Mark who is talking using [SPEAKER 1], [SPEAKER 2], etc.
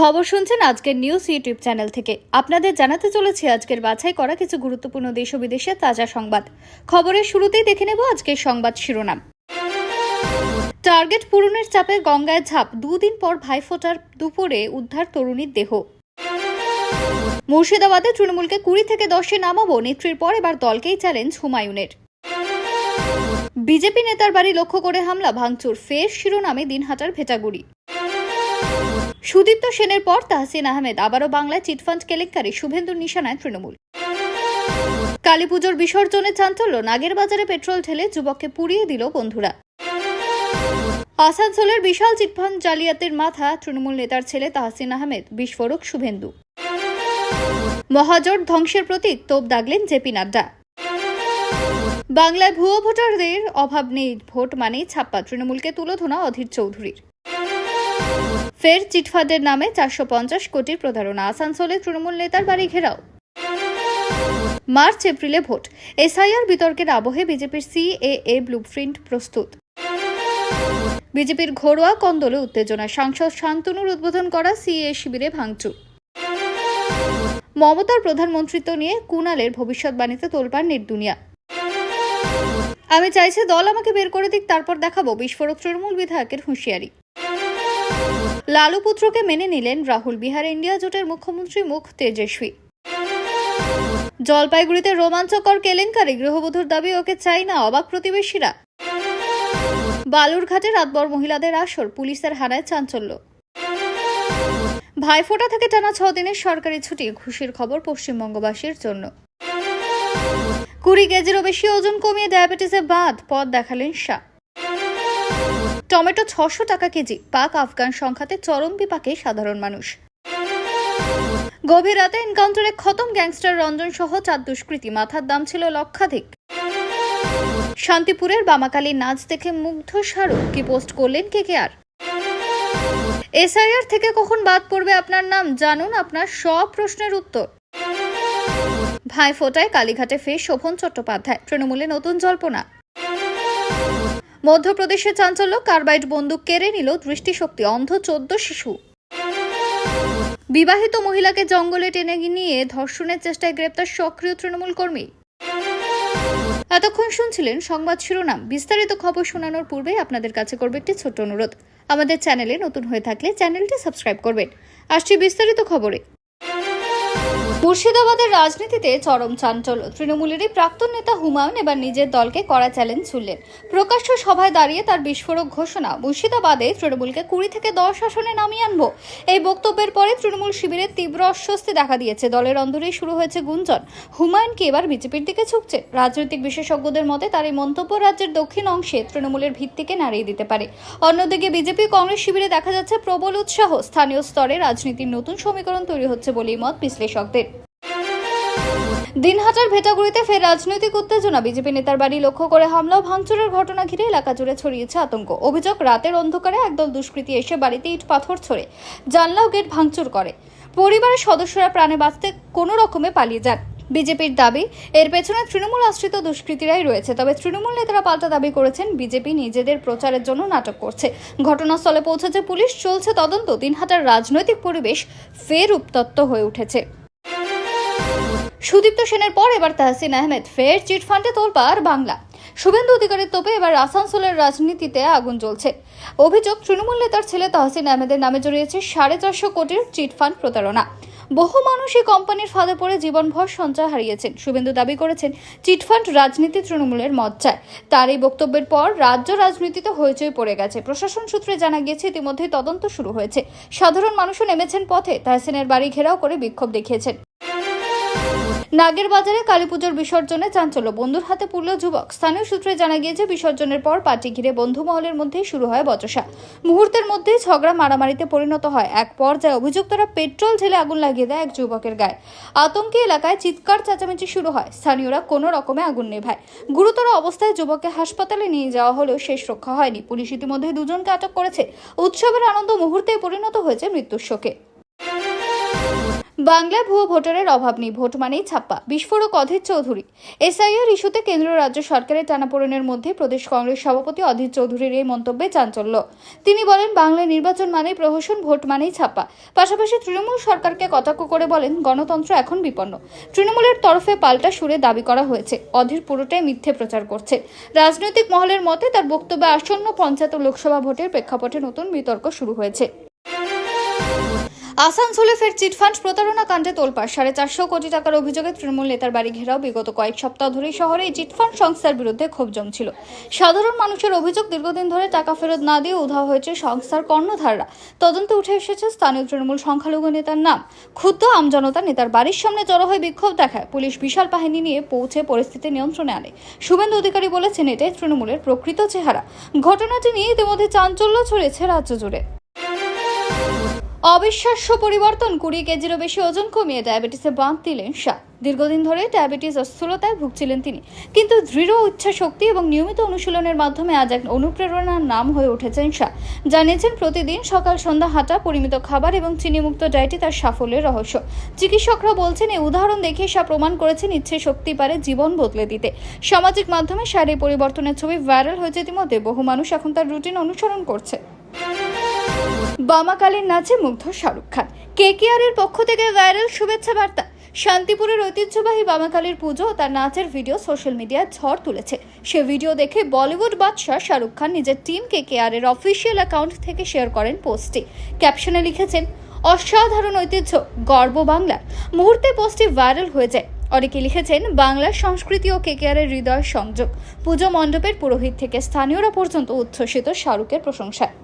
[SPEAKER 1] খবর শুনছেন আজকের নিউজ ইউটিউব চ্যানেল থেকে। আপনাদের জানাতে চলেছি আজকের বাছাই করা কিছু গুরুত্বপূর্ণ দেশ ও বিদেশের তাজা সংবাদ। খবরের শুরুতেই দেখে নেব আজকের সংবাদ শিরোনাম। টার্গেট পূরণের চাপে গঙ্গায় ঝাঁপ, দুদিন পর ভাইফোঁটার দুপুরে উদ্ধার তরুণীর দেহ। মুর্শিদাবাদে তৃণমূলকে কুড়ি থেকে দশে নামাবো, নেত্রীর পর এবার দলকেই চ্যালেঞ্জ হুমায়ুনের। বিজেপি নেতার বাড়ি লক্ষ্য করে হামলা, ভাঙচুর, ফের শিরোনামে দিনহাটার ভেটাগুড়ি। সুদীপ্ত সেনের পর তাহসিন আহমেদ, আবারও বাংলায় চিটফান্ড কেলেঙ্কারি শুভেন্দুর নিশানায় তৃণমূল। কালী পুজোর বিসর্জনে চাঞ্চল্য, নাগের বাজারে পেট্রোল ঢেলে যুবককে পুড়িয়ে দিল বন্ধুরা। আসানসোলের বিশাল চিটফান্ড জালিয়াতের মাথা তৃণমূল নেতার ছেলে তাহসিন আহমেদ, বিস্ফোরক শুভেন্দু। মহাজোট ধ্বংসের প্রতীক তোপ দাগলেন জেপি নাড্ডা। বাংলায় ভুয়ো ভোটারদের অভাব নেই, ভোট মানেই ছাপ্পা, তৃণমূলকে তুলোধনা অধীর চৌধুরীর। ফের চিটফান্ডের নামে চারশো পঞ্চাশ কোটির প্রতারণা। আসানসোলে তৃণমূল নেতার বাড়ি ঘেরাও। মার্চ, এপ্রিলে ভোট। এসআইআর বিতর্কের আবহে বিজেপির সিএএ ব্লুপ্রিন্ট প্রস্তুত। বিজেপির ঘরোয়া কন্দলে উত্তেজনা সাংসদ শান্তনুর উদ্বোধন করা সিএ শিবিরে ভাঙচুর। মমতার প্রধানমন্ত্রিত্ব নিয়ে কুনালের ভবিষ্যৎবাণীতে তোলপাড় নির্দুনিয়া আমি চাইছি দল আমাকে বের করে দিক, তারপর দেখাবো বিস্ফোরক তৃণমূল বিধায়কের হুঁশিয়ারি। লালু পুত্রকে মেনে নিলেন রাহুল বিহার ইন্ডিয়া জোটের মুখ্যমন্ত্রী মুখ তেজস্বী। জলপাইগুড়িতে রোমাঞ্চকর কেলেঙ্কারি, গৃহবধূর দাবি, ওকে চাই না অবাক প্রতিবেশীরা। বালুরঘাটে রাতবর মহিলাদের আসর, পুলিশের হারায় চাঞ্চল্য। ভাইফোঁটা থেকে টানা ছ দিনের সরকারি ছুটি খুশির খবর পশ্চিমবঙ্গবাসীর জন্য। কুড়ি কেজিরও বেশি ওজন কমিয়ে ডায়াবেটিসে বাদ পথ দেখালেন শাহ। টমেটো ছশো টাকা কেজি, পাক আফগান সংখ্যাতে চরম বিপাকে সাধারণ মানুষ। গভীর রাতে এনকাউন্টারে খতম গ্যাংস্টার রঞ্জন সহ চার দুষ্কৃতী, মাথার দাম ছিল লক্ষাধিক। শান্তিপুরের বামাকালী নাচ দেখে মুগ্ধ শাহরুখ, কি পোস্ট করলেন কে কে আর এসআইআর থেকে কখন বাদ পড়বে আপনার নাম? জানুন আপনার সব প্রশ্নের উত্তর। ভাইফোঁটায় কালীঘাটে ফের শোভন চট্টোপাধ্যায়, তৃণমূলে নতুন জল্পনা। মধ্যপ্রদেশে চাঞ্চল্য, কার্বাইড বন্দুক কেড়ে নিল দৃষ্টিশক্তি অন্ধ চোদ্দ শিশু। বিবাহিত মহিলাকে জঙ্গলে টেনে নিয়ে ধর্ষণের চেষ্টায় গ্রেপ্তার সক্রিয় তৃণমূল কর্মী। এতক্ষণ শুনছিলেন সংবাদ শিরোনাম। বিস্তারিত খবর শোনানোর পূর্বে আপনাদের কাছে করবে একটি ছোট্ট অনুরোধ। আমাদের চ্যানেলে নতুন হয়ে থাকলে চ্যানেলটি সাবস্ক্রাইব করবেন। আসছি বিস্তারিত খবরে। মুর্শিদাবাদের রাজনীতিতে চরম চাঞ্চল্য। তৃণমূলেরই প্রাক্তন নেতা হুমায়ুন এবার নিজের দলকে কড়া চ্যালেঞ্জ ছুড়লেন। প্রকাশ্য সভায় দাঁড়িয়ে তার বিস্ফোরক ঘোষণা, মুর্শিদাবাদে তৃণমূলকে কুড়ি থেকে দশ আসনে নামিয়ে আনব। এই বক্তব্যের পরে তৃণমূল শিবিরের তীব্র অস্বস্তি দেখা দিয়েছে। দলের অন্দরেই শুরু হয়েছে গুঞ্জন। হুমায়ুনকে এবার বিজেপির দিকে ঝুঁকছে? রাজনৈতিক বিশেষজ্ঞদের মতে তার এই মন্তব্য রাজ্যের দক্ষিণ অংশে তৃণমূলের ভিত্তিকে নাড়িয়ে দিতে পারে। অন্যদিকে বিজেপি কংগ্রেস শিবিরে দেখা যাচ্ছে প্রবল উৎসাহ। স্থানীয় স্তরে রাজনীতির নতুন সমীকরণ তৈরি হচ্ছে বলেই মত বিশ্লেষকদের। দিনহাটার ভেটাগুড়িতে ফের রাজনৈতিক উত্তেজনা। বিজেপি নেতার বাড়ি লক্ষ্য করে হামলা ভাঙচুরের ঘটনা ঘিরে এলাকা জুড়ে ছড়িয়েছে আতঙ্ক। অভিযোগ, রাতের অন্ধকারে একদল দুষ্কৃতী এসে বাড়িতে ইট পাথর ছড়ে, জানলা ও গেট ভাঙচুর করে। পরিবারের সদস্যরা প্রাণে বাঁচতে কোনো রকমে পালিয়ে যান। বিজেপির দাবি, এর পেছনে তৃণমূল আশ্রিত দুষ্কৃতীরাই রয়েছে, তবে তৃণমূল নেতারা পাল্টা দাবি করেছেন, বিজেপি নিজেদের প্রচারের জন্য নাটক করছে। ঘটনাস্থলে পৌঁছেছে পুলিশ, চলছে তদন্ত। দিনহাটার রাজনৈতিক পরিবেশ ফের উত্তপ্ত হয়ে উঠেছে। সুদীপ্ত সেনের পর এবার তাহসিন আহমেদ, ফের চিটফান্ডে তোলপাড় বাংলা। শুভেন্দু অধিকারের তোপে এবার আসানসোলের রাজনীতিতে আগুন জ্বলছে। অভিযোগ, তৃণমূল নেতার ছেলে তাহসিন আহমেদের নামে জড়িয়েছে সাড়ে চারশো কোটির চিটফান্ড প্রতারণা। বহু মানুষ এই কোম্পানির ফাঁদে পড়ে জীবনভর সঞ্চয় হারিয়েছেন। শুভেন্দু দাবি করেছেন চিটফান্ড রাজনীতি তৃণমূলের মজ্জায়। তার এই বক্তব্যের পর রাজ্য রাজনীতিতে হইচই পড়ে গেছে। প্রশাসন সূত্রে জানা গিয়েছে, ইতিমধ্যেই তদন্ত শুরু হয়েছে। সাধারণ মানুষও নেমেছেন পথে। তাহসিনের বাড়ি ঘেরাও করে বিক্ষোভ দেখিয়েছেন। নাগের বাজারে কালীপুজোর বিসর্জনে চাঞ্চল্য। বন্ধুর হাতে পুরল যুবক। স্থানীয় সূত্রে জানা গিয়েছে, বিসর্জনের পর পার্টি ঘিরে বন্ধু মহলের মধ্যেই শুরু হয় বচসা। মুহূর্তের মধ্যেই ঝগড়া মারামারিতে পরিণত হয়। এক পর্যায়ে অভিযুক্তরা পেট্রোল ঢেলে আগুন লাগিয়ে দেয় এক যুবকের গায়ে। আতঙ্কে এলাকায় চিৎকার চেঁচামেচি শুরু হয়। স্থানীয়রা কোনো রকমে আগুন নেভায়। গুরুতর অবস্থায় যুবককে হাসপাতালে নিয়ে যাওয়া হলেও শেষ রক্ষা হয়নি। পুলিশ ইতিমধ্যে দুজনকে আটক করেছে। উৎসবের আনন্দ মুহূর্তে পরিণত হয়েছে মৃত্যুর শোকে। বাংলায় ভুয়ো ভোটারের অভাব নেই। ভোট মানেই ছাপ্পা। বিস্ফোরক অধীর চৌধুরী। এসআইআর ইস্যুতে কেন্দ্র রাজ্য সরকারের টানাপোড়েনের মধ্যে প্রদেশ কংগ্রেস সভাপতি অধীর চৌধুরীর এই মন্তব্যে চাঞ্চল্য। তিনি বলেন বাংলায় নির্বাচন মানেই প্রহসন, ভোট মানেই ছাপ্পা। পাশাপাশি তৃণমূল সরকারকে কটাক্ষ করে বলেন, গণতন্ত্র এখন বিপন্ন। তৃণমূলের তরফে পাল্টা সুরে দাবি করা হয়েছে। অধীর পুরোটাই মিথ্যে প্রচার করছে। রাজনৈতিক মহলের মতে তার বক্তব্যে আসন্ন পঞ্চায়েত লোকসভা ভোটের প্রেক্ষাপটে নতুন বিতর্ক শুরু হয়েছে। আসানসোলে ফের চিটফান্ড প্রতারণা কাণ্ডে তোলপাড়। সাড়ে চারশো কোটি টাকার অভিযোগে তৃণমূল নেতার বাড়ি ঘেরাও। বিগত কয়েক সপ্তাহ ধরেই শহরে এই চিটফান্ড সংস্থার বিরুদ্ধে ক্ষোভ জমছিল। সাধারণ মানুষের অভিযোগ, দীর্ঘদিন ধরে টাকা ফেরত না দিয়ে উধাও হয়েছে সংস্থার কর্ণধাররা। তদন্তে উঠে এসেছে স্থানীয় তৃণমূল সংখ্যালঘু নেতার নাম। ক্ষুদ্র আমজনতা নেতার বাড়ির সামনে জড়ো হয়ে বিক্ষোভ দেখায়। পুলিশ বিশাল বাহিনী নিয়ে পৌঁছে পরিস্থিতি নিয়ন্ত্রণে আনে। শুভেন্দু অধিকারী বলেছেন, এটাই তৃণমূলের প্রকৃত চেহারা। ঘটনাটি নিয়ে ইতিমধ্যে চাঞ্চল্য ছড়িয়েছে রাজ্য জুড়ে। অবিশ্বাস্য পরিবর্তন কুড়ি কেজিরও বেশি ওজন কমিয়ে ডায়াবেটিসে বাঁধ দিলেন শাহ। দীর্ঘদিন ধরে ডায়াবেটিস অস্থূলতায় ভুগছিলেন তিনি। কিন্তু দৃঢ় ইচ্ছা শক্তি এবং নিয়মিত অনুশীলনের মাধ্যমে আজ এক অনুপ্রেরণার নাম হয়ে উঠেছেন শাহ। জানিয়েছেন, প্রতিদিন সকাল সন্ধ্যা হাঁটা, পরিমিত খাবার এবং চিনিমুক্ত ডায়েটই তার সাফল্যের রহস্য। চিকিৎসকরা বলছেন এই উদাহরণ দেখে শাহ প্রমাণ করেছেন ইচ্ছে শক্তি পারে জীবন বদলে দিতে। সামাজিক মাধ্যমে শারীরিক পরিবর্তনের ছবি ভাইরাল হয়েছে ইতিমধ্যে। বহু মানুষ এখন তার রুটিন অনুসরণ করছে। বামাকালীর নাচে মুগ্ধ শাহরুখ খান। কেকেআরের পক্ষ থেকে ভাইরাল শুভেচ্ছা বার্তা। শান্তিপুরের ঐতিহ্যবাহী বামাকালীর পুজো তার নাচের ভিডিও সোশ্যাল মিডিয়ায় ঝড় তুলেছে। সে ভিডিও দেখে বলিউড বাদশাহ শাহরুখ খান নিজের টিম কেকেআরের অফিসিয়াল অ্যাকাউন্ট থেকে শেয়ার করেন পোস্টটি। ক্যাপশনে লিখেছেন, অসাধারণ ঐতিহ্য, গর্ব বাংলার মুহূর্তে পোস্টটি ভাইরাল হয়ে যায়। অনেকে লিখেছেন, বাংলার সংস্কৃতি ও কেকেআরের হৃদয় সংযোগ। পুজো মণ্ডপের পুরোহিত থেকে স্থানীয়রা পর্যন্ত উচ্ছ্বসিত শাহরুখের প্রশংসায়।